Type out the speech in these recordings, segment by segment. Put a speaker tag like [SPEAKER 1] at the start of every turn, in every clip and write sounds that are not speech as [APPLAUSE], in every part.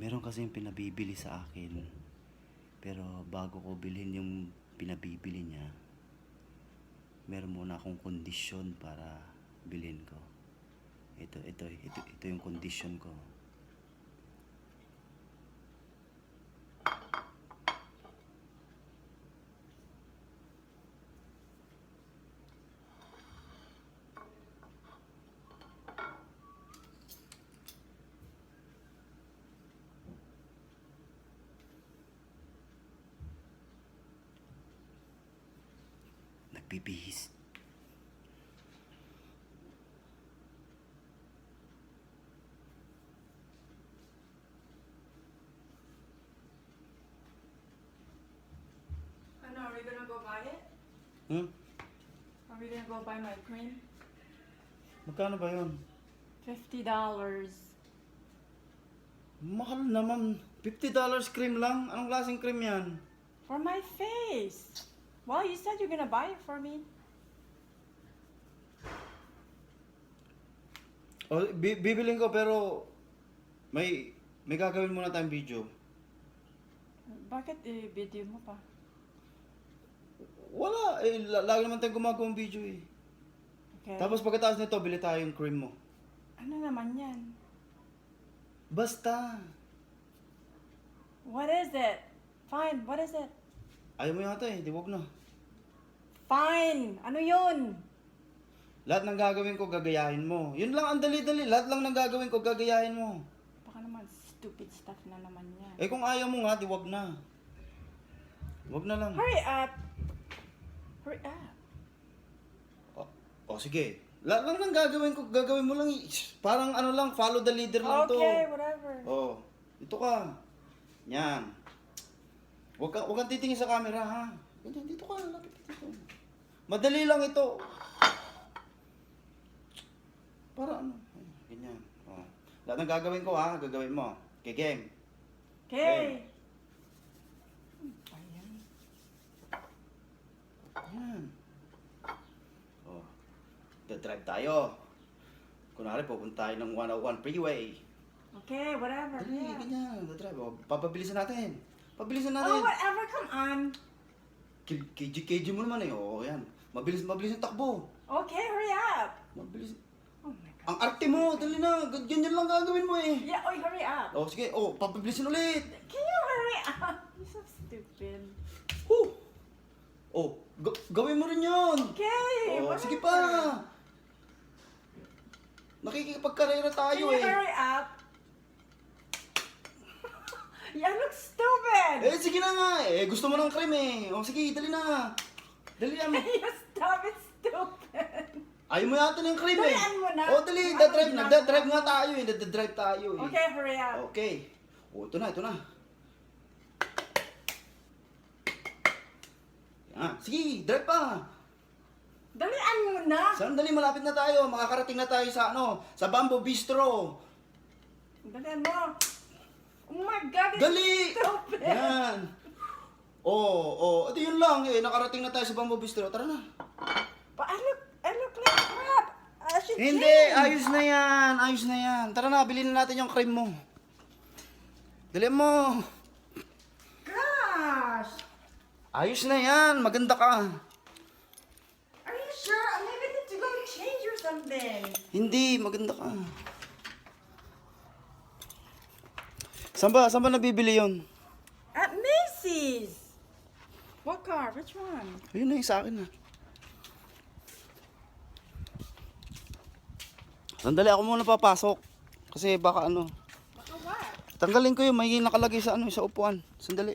[SPEAKER 1] Meron kasi yung pinabibili sa akin. Pero bago ko bilhin yung pinabibili niya, meron muna akong kondisyon para bilhin ko. Ito, ito, ito, ito yung kondisyon ko. Nagbibihis.
[SPEAKER 2] Ano, are we gonna go buy it?
[SPEAKER 1] Hmm?
[SPEAKER 2] Are we gonna go buy my cream?
[SPEAKER 1] Magkano ba yun?
[SPEAKER 2] Fifty dollars.
[SPEAKER 1] Mahal naman. $50 cream lang? Anong klaseng cream yan?
[SPEAKER 2] For my face. Well, you said you're gonna buy it for me.
[SPEAKER 1] O, bi- bibiling ko pero may may gagawin muna tayong video.
[SPEAKER 2] Bakit i-video mo pa?
[SPEAKER 1] Wala, eh, la- lagi naman tayong gumagawang video eh.
[SPEAKER 2] Okay.
[SPEAKER 1] Tapos pagkatapos nito, bili tayo yung cream mo.
[SPEAKER 2] ano naman yan?
[SPEAKER 1] Basta.
[SPEAKER 2] What is it? Fine, what is it?
[SPEAKER 1] Ayaw mo yata eh, di wag na.
[SPEAKER 2] Fine! Ano yun?
[SPEAKER 1] Lahat ng gagawin ko, gagayahin mo. Yun lang, ang dali-dali. Lahat lang ng gagawin ko, gagayahin mo.
[SPEAKER 2] Baka naman stupid stuff na naman yan.
[SPEAKER 1] Eh kung ayaw mo nga, di wag na. Wag na lang.
[SPEAKER 2] Hurry up! Hurry up!
[SPEAKER 1] O, o sige. Lahat lang ng gagawin ko, gagawin mo lang. Parang ano lang, follow the leader lang to.
[SPEAKER 2] Okay, whatever.
[SPEAKER 1] Oh, ito ka. Yan. Huwag kang, huwag kang titingin sa camera, ha? Ganyan, dito ka, lapit dito. Madali lang ito. Para ano, ganyan. Oh. Lahat ng gagawin ko, ha? Gagawin mo. Okay, game.
[SPEAKER 2] Okay. Ayan.
[SPEAKER 1] Yan. Oh. Dadrive tayo. Kunwari, pupunta tayo ng 101 freeway.
[SPEAKER 2] Okay, whatever.
[SPEAKER 1] Dali,
[SPEAKER 2] Yeah.
[SPEAKER 1] ganyan. Dadrive. Oh, papabilisan natin. Pabilisan
[SPEAKER 2] Oh,
[SPEAKER 1] natin.
[SPEAKER 2] whatever, come on.
[SPEAKER 1] K- KG, KG mo naman eh. Oo, yan. Mabilis, mabilis yung takbo.
[SPEAKER 2] Okay, hurry up.
[SPEAKER 1] Mabilis.
[SPEAKER 2] Oh my God.
[SPEAKER 1] Ang arte mo, dali na. Ganyan lang gagawin mo eh.
[SPEAKER 2] Yeah, oh, hurry up.
[SPEAKER 1] Oh, sige. Oh, papabilisin ulit.
[SPEAKER 2] Can you hurry up? [LAUGHS] You're so stupid.
[SPEAKER 1] Huh. Oh, ga- gawin mo rin yun.
[SPEAKER 2] Okay,
[SPEAKER 1] Oh,
[SPEAKER 2] whatever.
[SPEAKER 1] sige pa. Nakikipagkarera
[SPEAKER 2] Can
[SPEAKER 1] tayo
[SPEAKER 2] you
[SPEAKER 1] eh.
[SPEAKER 2] hurry up? you look stupid.
[SPEAKER 1] Eh, sige na nga. Eh, gusto mo ng cream eh. Oh, sige, dali na. Dali [LAUGHS] na.
[SPEAKER 2] you stop it, stupid.
[SPEAKER 1] Ayaw mo yata ng cream eh.
[SPEAKER 2] Dalian mo na.
[SPEAKER 1] Oh, dali.
[SPEAKER 2] Ano
[SPEAKER 1] Dadrive na. Dadrive nga tayo eh. Dadrive tayo eh.
[SPEAKER 2] Okay, hurry up.
[SPEAKER 1] Okay. Oh, ito na, ito na. Ah, sige, drive pa.
[SPEAKER 2] Dalian mo na.
[SPEAKER 1] Sandali, malapit na tayo. Makakarating na tayo sa ano, sa Bamboo Bistro.
[SPEAKER 2] Dalian mo. Oh my God, it's
[SPEAKER 1] Dali!
[SPEAKER 2] stupid.
[SPEAKER 1] Yan. Oh, oh, ito yun lang eh. Nakarating na tayo sa Bamboo Bistro. Tara na.
[SPEAKER 2] But I look, I look like crap. I should
[SPEAKER 1] Hindi,
[SPEAKER 2] change.
[SPEAKER 1] ayos na yan. Ayos na yan. Tara na, bilhin na natin yung cream mo. Dali mo.
[SPEAKER 2] Gosh.
[SPEAKER 1] Ayos na yan. Maganda ka.
[SPEAKER 2] Are you sure? Maybe going to change or something.
[SPEAKER 1] Hindi, maganda ka. Saan ba? Saan ba nabibili yun?
[SPEAKER 2] At Macy's. What car? Which one?
[SPEAKER 1] Ayun na yung sa akin na. Sandali ako muna papasok. Kasi baka ano.
[SPEAKER 2] Baka what?
[SPEAKER 1] Tanggalin ko yung may nakalagay sa ano sa upuan. Sandali.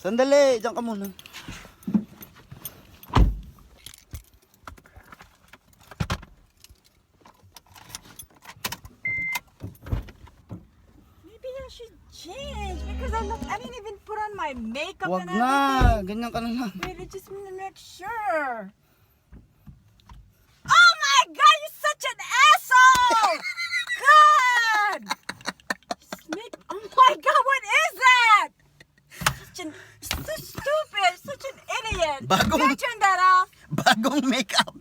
[SPEAKER 1] Sandali, diyan ka muna.
[SPEAKER 2] Change because I. I didn't even put on my makeup
[SPEAKER 1] Wag
[SPEAKER 2] and
[SPEAKER 1] na,
[SPEAKER 2] everything.
[SPEAKER 1] ganyan ka na lang.
[SPEAKER 2] Wait, I just want to make sure. Oh my God! You're such an asshole! [LAUGHS] God! Just make. Oh my God! What is that? Such an. So stupid! Such an idiot!
[SPEAKER 1] Bagong-
[SPEAKER 2] Can I turn that off? [LAUGHS]
[SPEAKER 1] Bagong make-up.